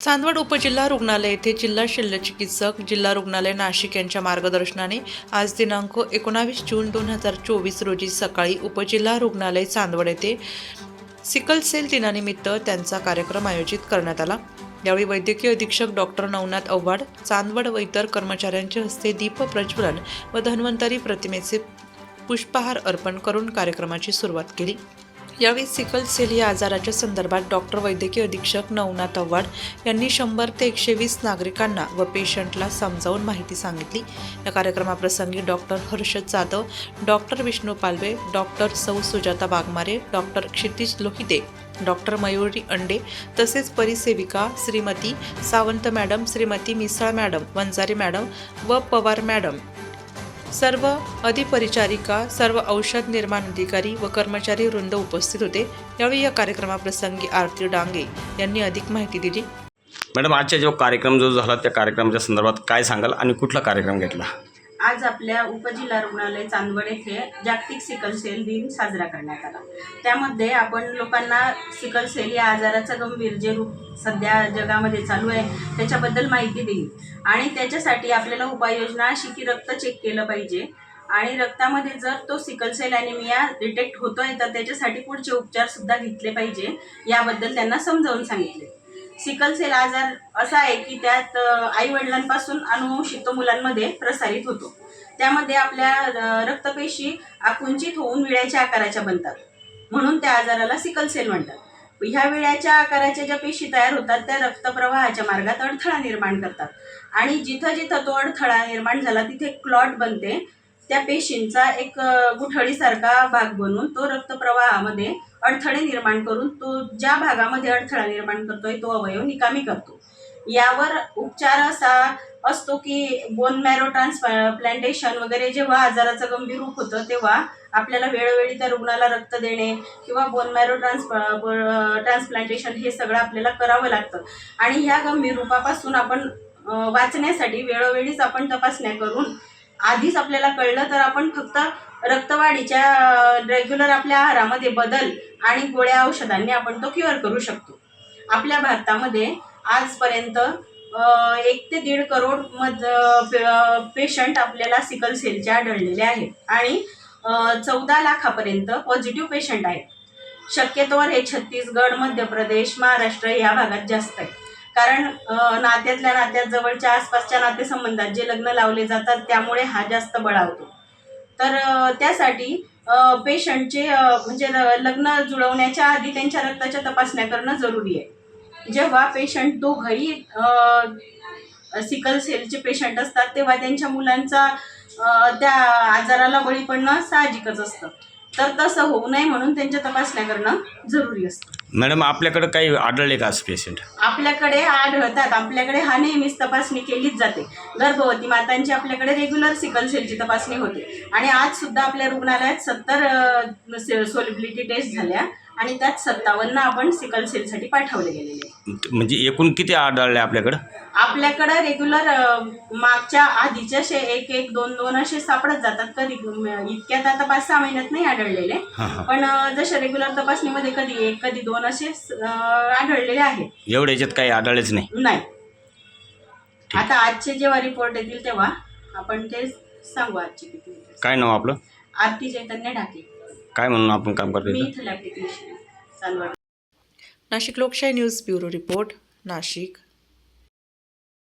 चांदवड उपजिल्हा रुग्णालय येथे जिल्हा शल्यचिकित्सक जिल्हा रुग्णालय नाशिक यांच्या मार्गदर्शनाने आज दिनांक एकोणावीस जून दोन हजार चोवीस रोजी सकाळी उपजिल्हा रुग्णालय चांदवड येथे सिकल सेल दिनानिमित्त त्यांचा कार्यक्रम आयोजित करण्यात आला. यावेळी वैद्यकीय अधीक्षक डॉक्टर नवनाथ आव्हाड चांदवड व इतर कर्मचाऱ्यांच्या हस्ते दीप प्रज्वलन व धन्वंतरी प्रतिमेचे पुष्पहार अर्पण करून कार्यक्रमाची सुरुवात केली. यावेळी सिकल सेल या आजाराच्या संदर्भात डॉक्टर वैद्यकीय अधीक्षक नवनाथ आव्हाड यांनी शंभर ते एकशे वीस नागरिकांना व पेशंटला समजावून माहिती सांगितली. या कार्यक्रमाप्रसंगी doctor Harshad Jadhav doctor Vishnu Palve doctor सौ सुजाता वाघमारे डॉक्टर क्षितिज लोहिते डॉक्टर मयुरी अंडे तसेच परिसेविका Shrimati Sawant madam Shrimati Misal madam Vanjari madam व पवार मॅडम सर्व अधिपरिचारिका सर्व औषध निर्माण अधिकारी व कर्मचारी वृंद उपस्थित होते. यावेळी या कार्यक्रमाप्रसंगी आरती डांगे यांनी अधिक माहिती दिली. मॅडम आजचा जो कार्यक्रम जो झाला त्या कार्यक्रमाच्या संदर्भात काय सांगाल आणि कुठला कार्यक्रम घेतला? आज आपल्या उपजिल्हा रुग्णालय चांदवड येथे जागतिक सिकल सेल दिन साजरा करण्यात आला. त्यामध्ये आपण लोकांना सिकल सेल या आजाराचं गंभीर जे रूप सध्या जगामध्ये चालू आहे त्याच्याबद्दल माहिती दिली आणि त्याच्यासाठी आपल्याला उपाययोजना अशी की रक्त चेक केलं पाहिजे. आणि रक्तामध्ये जर तो सिकल सेल ॲनिमिया डिटेक्ट होतोय तर त्याच्यासाठी पुढचे उपचार सुद्धा घेतले पाहिजे. याबद्दल त्यांना समजावून सांगितले. सिकल सेल आजार असा आहे की त्यात आई वडिलांपासून अनुवंशिक मुलांमध्ये प्रसारित होतो. त्यामध्ये आपल्या रक्तपेशी आकुंचित होऊन विड्याच्या आकाराच्या बनतात. म्हणून त्या आजाराला सिकल सेल म्हणतात. ह्या विड्याच्या आकाराच्या ज्या पेशी तयार होतात त्या रक्तप्रवाहाच्या मार्गात अडथळा निर्माण करतात. आणि जिथं जिथं तो अडथळा निर्माण झाला तिथे क्लॉट बनते. त्या पेशींचा एक गुठळीसारखा भाग बनून तो रक्तप्रवाहामध्ये अडथळे निर्माण करून तो ज्या भागामध्ये अडथळा निर्माण करतोय तो अवयव निकामी करतो. यावर उपचार असा असतो की बोन मॅरो ट्रान्सप्लांटेशन वगैरे जेव्हा आजाराचं गंभीर रूप होतं तेव्हा आपल्याला वेळोवेळी त्या रुग्णाला रक्त देणे किंवा बोन मॅरो ट्रान्स ट्रान्सप्लांटेशन हे सगळं आपल्याला करावं लागतं. आणि ह्या गंभीर रूपापासून आपण वाचण्यासाठी वेळोवेळीच आपण तपासण्या करून आधीच आपल्याला कळलं तर आपण फक्त रक्तवाढीच्या रेग्युलर आपल्या आहारामध्ये बदल आणि गोळ्या औषधांनी आपण तो क्युअर करू शकतो. आपल्या भारतामध्ये आजपर्यंत एक ते दीड करोड मध पेशंट आपल्याला सिकल सेलचे आढळलेले आहेत आणि चौदा लाखापर्यंत पॉझिटिव्ह पेशंट आहेत. शक्यतोवर हे छत्तीसगड मध्य प्रदेश महाराष्ट्र या भागात जास्त आहे कारण नात्यातल्या नात्यात जवळच्या आसपासच्या नातेसंबंधात जे लग्न लावले जातात त्यामुळे हा जास्त बळावतो तर त्यासाठी पेशंटचे म्हणजे लग्न जुळवण्याच्या आधी त्यांच्या रक्ताच्या तपासण्या करणं जरुरी आहे. जेव्हा पेशंट दोघंही सिकल सेलचे पेशंट असतात तेव्हा त्यांच्या मुलांचा त्या आजाराला बळी पडणं साहजिकच असतं. तर तसं होऊ नये म्हणून त्यांच्या तपासण्या करणं जरुरी असतं. मॅडम आपल्याकडे काही आढळले का आज पेशंट आपल्याकडे आढळतात. आपल्याकडे हा नेहमीच तपासणी केलीच जाते. गर्भवती मातांची आपल्याकडे रेग्युलर सिकल सेलची तपासणी होते. आणि आज सुद्धा आपल्या रुग्णालयात सत्तर सोलिबिलिटी टेस्ट झाल्या. आणि त्यात सत्तावन्न आपण सिकल सेलसाठी पाठवले गेलेले. म्हणजे एकूण किती आढळले आपल्याकडं? आपल्याकडं रेग्युलर मागच्या आधीचे असे एक एक दोन दोन असे सापडत जातात. कधी अं, इतक्यात आता पाच सहा महिन्यात नाही आढळलेले. हां हां. पण अं, जसे रेग्युलर तपासणीमध्ये कधी एक कधी दोन असे अं, आढळलेले आहेत. एवढ्या याच्यात काही आढळलेच नाही. नाही. आता आजचे जेव्हा रिपोर्ट येतील तेव्हा आपण ते सांगू आजचे किती होते. काय नाव आपलं? आरती चैतन्य ढाके. काय म्हणून आपण काम करतो नाशिक लोकशाही न्यूज ब्युरो रिपोर्ट नाशिक.